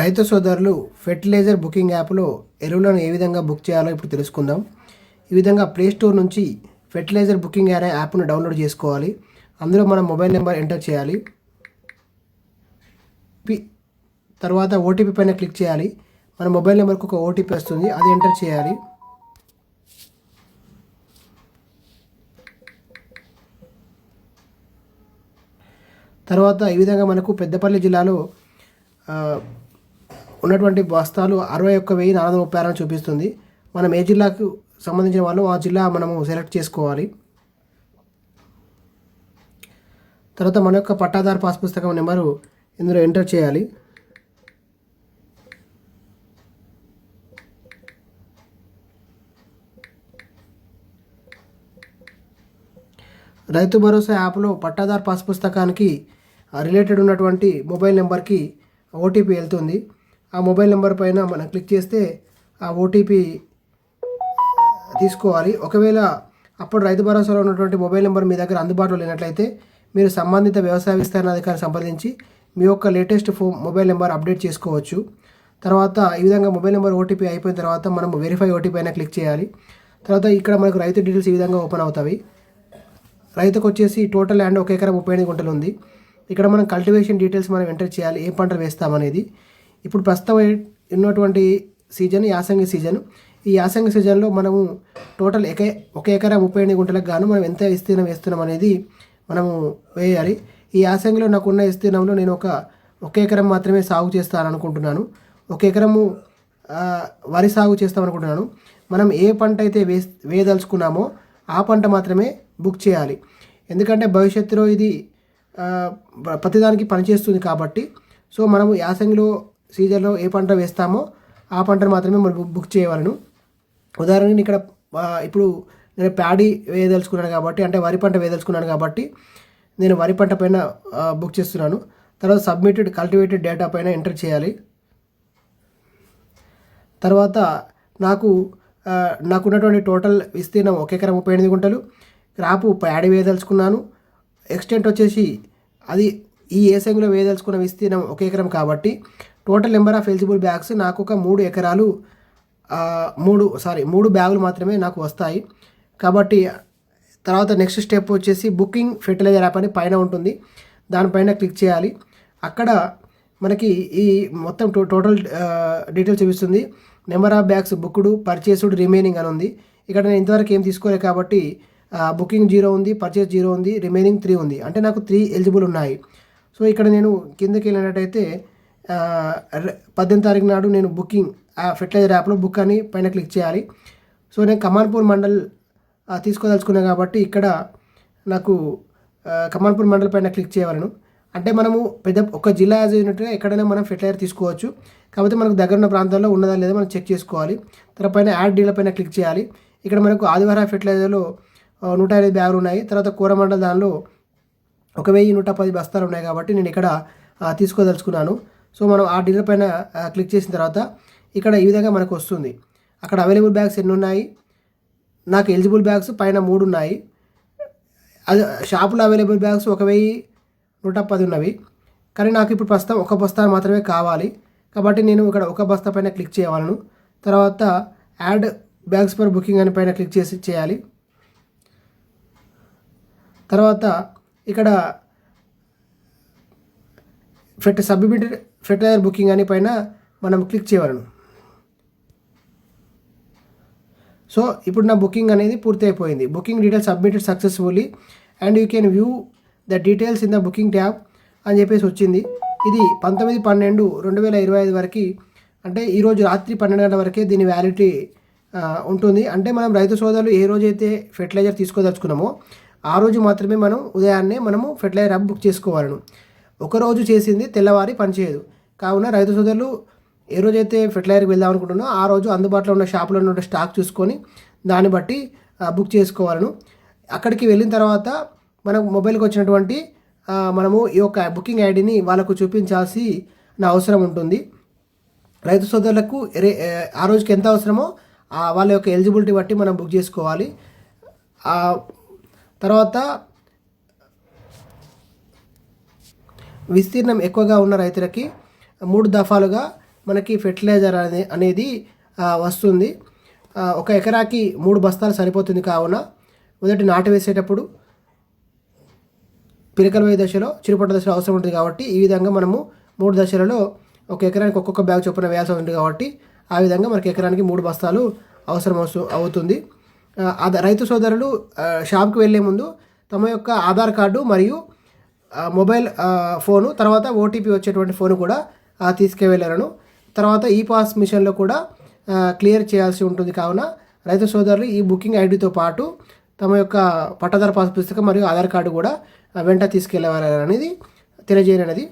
రైతు సోదరులు fertiliser booking యాప్లో ఎరువులను ఏ విధంగా బుక్ చేయాలో ఇప్పుడు తెలుసుకుందాం. ఈ విధంగా ప్లే స్టోర్ నుంచి ఫెర్టిలైజర్ బుకింగ్ అనే యాప్ను డౌన్లోడ్ చేసుకోవాలి. అందులో మన మొబైల్ నెంబర్ ఎంటర్ చేయాలి. పి తర్వాత ఓటీపీ పైన క్లిక్ చేయాలి. మన మొబైల్ నెంబర్కి ఒక ఓటీపీ వస్తుంది. అది ఎంటర్ చేయాలి. తర్వాత ఈ విధంగా మనకు పెద్దపల్లి జిల్లాలో ఉన్నటువంటి బస్తాలు అరవై ఒక్క వెయ్యి నాలుగు వందల ముప్పై ఆరు చూపిస్తుంది. మనం ఏ జిల్లాకు సంబంధించిన వాళ్ళు ఆ జిల్లా మనము సెలెక్ట్ చేసుకోవాలి. తర్వాత మన యొక్క పట్టాదారు పాస్ పుస్తకం నెంబరు ఇందులో ఎంటర్ చేయాలి. రైతు భరోసా యాప్లో పట్టాదారు పాస్ పుస్తకానికి రిలేటెడ్ ఉన్నటువంటి మొబైల్ నెంబర్కి ఓటీపీ వెళ్తుంది. ఆ మొబైల్ నెంబర్ పైన మనం క్లిక్ చేస్తే ఆ ఓటీపీ తీసుకోవాలి. ఒకవేళ అప్పుడు రైతు భరోసాలో ఉన్నటువంటి మొబైల్ నెంబర్ మీ దగ్గర అందుబాటులో లేనట్లయితే మీరు సంబంధిత వ్యవసాయ విస్తరణ అధికారిని సంప్రదించి మీ యొక్క లేటెస్ట్ ఫో మొబైల్ నెంబర్ అప్డేట్ చేసుకోవచ్చు. తర్వాత ఈ విధంగా మొబైల్ నెంబర్ ఓటీపీ అయిపోయిన తర్వాత మనం వెరిఫై ఓటీపీ అయినా క్లిక్ చేయాలి. తర్వాత ఇక్కడ మనకు రైతు డీటెయిల్స్ ఈ విధంగా ఓపెన్ అవుతాయి. రైతుకు వచ్చేసి టోటల్ ల్యాండ్ ఒక ఎకరం ముప్పై ఎనిమిది గుంటలు ఉంది. ఇక్కడ మనం కల్టివేషన్ డీటెయిల్స్ మనం ఎంటర్ చేయాలి. ఏ పంటలు వేస్తామనేది. ఇప్పుడు ప్రస్తుతం ఉన్నటువంటి సీజన్ యాసంగి సీజన్. ఈ యాసంగి సీజన్లో మనము టోటల్ ఎక ఒక ఎకరా ముప్పై ఎనిమిది గుంటలకు గాను మనం ఎంత విస్తీర్ణం వేస్తున్నాం అనేది మనము వేయాలి. ఈ యాసంగిలో నాకున్న విస్తీర్ణంలో నేను ఒక ఒక ఎకరం మాత్రమే సాగు చేస్తాను అనుకుంటున్నాను ఒక ఎకరము వరి సాగు చేస్తాం అనుకుంటున్నాను మనం ఏ పంట అయితే వే వేయదలుచుకున్నామో ఆ పంట మాత్రమే బుక్ చేయాలి. ఎందుకంటే భవిష్యత్తులో ఇది ప్రతిదానికి పనిచేస్తుంది కాబట్టి. సో మనము యాసంగిలో సీజన్లో ఏ పంట వేస్తామో ఆ పంటను మాత్రమే మనం బుక్- చేయవలను. ఉదాహరణకి ఇక్కడ ఇప్పుడు నేను ప్యాడీ వేయదలుచుకున్నాను కాబట్టి అంటే వరి పంట వేయదలుచుకున్నాను కాబట్టి నేను వరి పంట పైన బుక్ చేస్తున్నాను. తర్వాత సబ్మిటెడ్ కల్టివేటెడ్ డేటా పైన ఎంటర్ చేయాలి. తర్వాత నాకు నాకున్నటువంటి టోటల్ విస్తీర్ణం ఒక ఎకరం ముప్పై ఎనిమిది గుంటలు. Crop paddy వేయదలుచుకున్నాను. ఎక్స్టెంట్ వచ్చేసి అది ఈ ఏసంగిలో వేయదలుచుకున్న విస్తీర్ణం ఒక ఎకరం కాబట్టి total number of eligible bags నాకు ఒక మూడు ఎకరాలు మూడు సారీ మూడు బ్యాగులు మాత్రమే నాకు వస్తాయి. కాబట్టి తర్వాత నెక్స్ట్ స్టెప్ వచ్చేసి బుకింగ్ ఫెర్టిలైజర్ యాప్ అని పైన ఉంటుంది. దానిపైన క్లిక్ చేయాలి. అక్కడ మనకి ఈ మొత్తం టో టోటల్ డీటెయిల్స్ చూపిస్తుంది. Number of bags booked purchased remaining అని ఉంది. ఇక్కడ నేను ఇంతవరకు ఏం తీసుకోలేదు కాబట్టి బుకింగ్ జీరో ఉంది పర్చేస్ జీరో ఉంది రిమైనింగ్ త్రీ ఉంది. అంటే నాకు త్రీ ఎలిజిబుల్ ఉన్నాయి. సో ఇక్కడ నేను కిందకి వెళ్ళినట్టయితే పద్దెనిమిది తారీఖు నాడు నేను బుకింగ్ ఆ ఫెర్టిలైజర్ యాప్లో బుక్ అని పైన క్లిక్ చేయాలి. సో నేను కమాన్పూర్ మండల్ తీసుకోదలుచుకున్నాను కాబట్టి ఇక్కడ నాకు కమాన్పూర్ మండల్ పైన క్లిక్ చేయవలను. అంటే మనము పెద్ద ఒక జిల్లా యాజ్ అయినట్టుగా ఎక్కడైనా మనం ఫెర్టిలైజర్ తీసుకోవచ్చు. కాకపోతే మనకు దగ్గర ఉన్న ప్రాంతాల్లో ఉన్నదా లేదా మనం చెక్ చేసుకోవాలి. తర్వాత పైన యాడ్ డీల పైన క్లిక్ చేయాలి. ఇక్కడ మనకు ఆదివార ఫెర్టిలైజర్లో నూట ఎనిమిది బ్యాగులు ఉన్నాయి. తర్వాత కూరమండల దానిలో ఒక వెయ్యి నూట పది బస్తాలు ఉన్నాయి కాబట్టి నేను ఇక్కడ తీసుకోదలుచుకున్నాను. సో మనం ఆ డీలర్ పైన క్లిక్ చేసిన తర్వాత ఇక్కడ ఈ విధంగా మనకు వస్తుంది. అక్కడ అవైలబుల్ బ్యాగ్స్ ఎన్ని ఉన్నాయి నాకు ఎలిజిబుల్ బ్యాగ్స్ పైన మూడు ఉన్నాయి అది షాపులో అవైలబుల్ బ్యాగ్స్ ఒక వెయ్యి నూట పది ఉన్నవి. కానీ నాకు ఇప్పుడు ప్రస్తుతం ఒక బస్తా మాత్రమే కావాలి. కాబట్టి నేను ఇక్కడ ఒక బస్తా పైన క్లిక్ చేయవాలను. తర్వాత యాడ్ బ్యాగ్స్ ఫర్ బుకింగ్ అని పైన క్లిక్ చేసి చేయాలి. తర్వాత ఇక్కడ ఫెట్ సబ్మిటెడ్ ఫెర్టిలైజర్ బుకింగ్ అని పైన మనం క్లిక్ చేయవలను. సో ఇప్పుడు నా బుకింగ్ అనేది పూర్తి అయిపోయింది booking details submitted successfully and you can view the details in the booking tab అని చెప్పేసి వచ్చింది. ఇది పంతొమ్మిది పన్నెండు రెండు వేల ఇరవై ఐదు వరకు అంటే ఈరోజు రాత్రి పన్నెండు గంటల వరకే దీని వ్యాలిడిటీ ఉంటుంది. అంటే మనం రైతు సోదరులు ఏ రోజైతే ఫెర్టిలైజర్ తీసుకోదలుచుకున్నామో ఆ రోజు మాత్రమే మనం ఉదయాన్నే మనము ఫెర్టిలైజర్ యాప్ బుక్ చేసుకోవాలను. ఒక రోజు చేసింది తెల్లవారి పనిచేయదు కావున రైతు సోదరులు ఏ రోజైతే ఫెర్టిలైజర్కి వెళ్దాం అనుకుంటున్నా ఆ రోజు అందుబాటులో ఉన్న షాపులో ఉన్న స్టాక్ చూసుకొని దాన్ని బట్టి బుక్ చేసుకోవాలను. అక్కడికి వెళ్ళిన తర్వాత మనకు మొబైల్కి వచ్చినటువంటి మనము ఈ యొక్క బుకింగ్ ఐడిని వాళ్ళకు చూపించాల్సి నా అవసరం ఉంటుంది. రైతు సోదరులకు ఆ రోజుకి ఎంత అవసరమో వాళ్ళ యొక్క ఎలిజిబిలిటీ బట్టి మనం బుక్ చేసుకోవాలి. తర్వాత విస్తీర్ణం ఎక్కువగా ఉన్న రైతులకి మూడు దఫాలుగా మనకి ఫెర్టిలైజర్ అనే అనేది వస్తుంది. ఒక ఎకరాకి మూడు బస్తాలు సరిపోతుంది కావున మొదటి నాటు వేసేటప్పుడు పిలకల దశలో చిరుపట్ట దశలో అవసరం ఉంటుంది కాబట్టి ఈ విధంగా మనము మూడు దశలలో ఒక ఎకరానికి ఒక్కొక్క బ్యాగ్ చొప్పున వేయాల్సి ఉంటుంది కాబట్టి ఆ విధంగా మనకి ఎకరానికి మూడు బస్తాలు అవసరం వస్తు- అవుతుంది. రైతు సోదరులు షాప్కి వెళ్ళే ముందు తమ యొక్క ఆధార్ కార్డు మరియు మొబైల్ ఫోను తర్వాత ఓటీపీ వచ్చేటువంటి ఫోను కూడా ఆ, తర్వాత ఈ పాస్ మిషన్లో కూడా క్లియర్ చేయాల్సి ఉంటుంది. కావున రైతు సోదరులు ఈ బుకింగ్ ఐడితో పాటు తమ యొక్క పట్టదారు పాస్ పుస్తకం మరియు ఆధార్ కార్డు కూడా వెంట తీసుకెళ్ళవాలనేది తెలియజేయనది